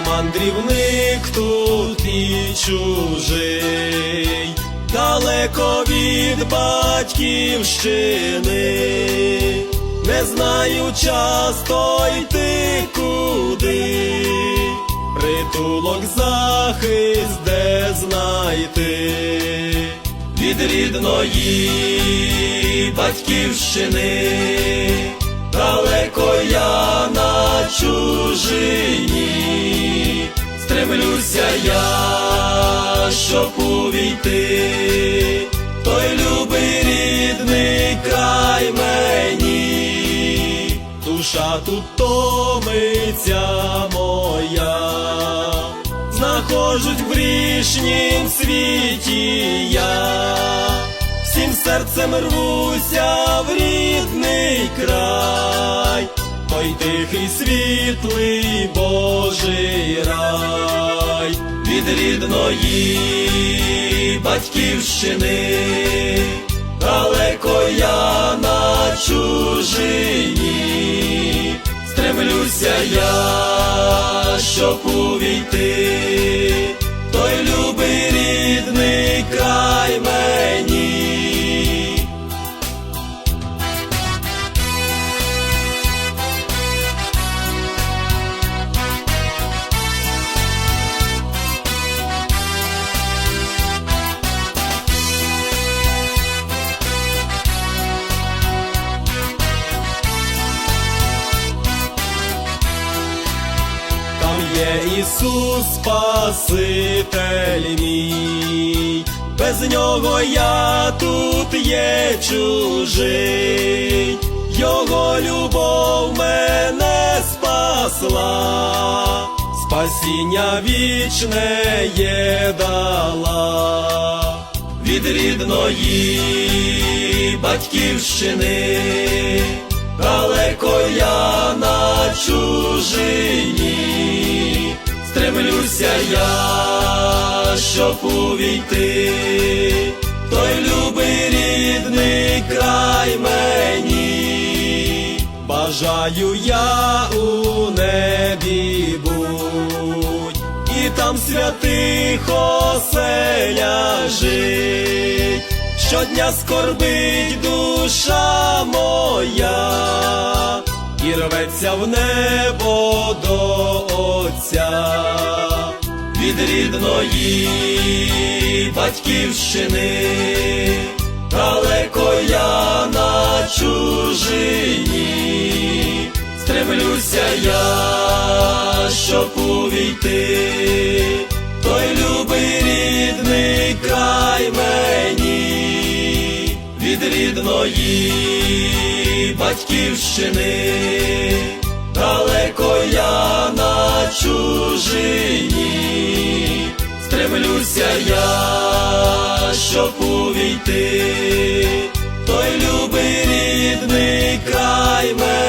мандрівник тут і чужий, далеко від батьківщини, не знаю часто йти куди, притулок захист де знайти. Від рідної батьківщини, далеко я на чужині, увійти, той любий рідний край мені, душа тут томиться моя знаходжусь в грішнім світі я, всім серцем рвуся в рідний край, той тихий світлий Божий рай, від рідної батьківщини, далеко я на чужині, стремлюся я, щоб увійти, той любий рідний край мені. Ісус Спаситель мій, без нього я тут є чужий, Його любов мене спасла, спасіння вічне є дала. Від рідної батьківщини, далеко я на чужині, стремлюся я, щоб увійти, той любий рідний край мені, бажаю я у небі будь, і там святих оселя жить, щодня скорбить душа моя, і рветься в небо до Отця від рідної батьківщини, далеко я на чужині, стремлюся я, щоб увійти, той любий рідний край мені, від рідної батьківщини, далеко я на чужині, стремлюся я, щоб увійти, той любий рідний край мене.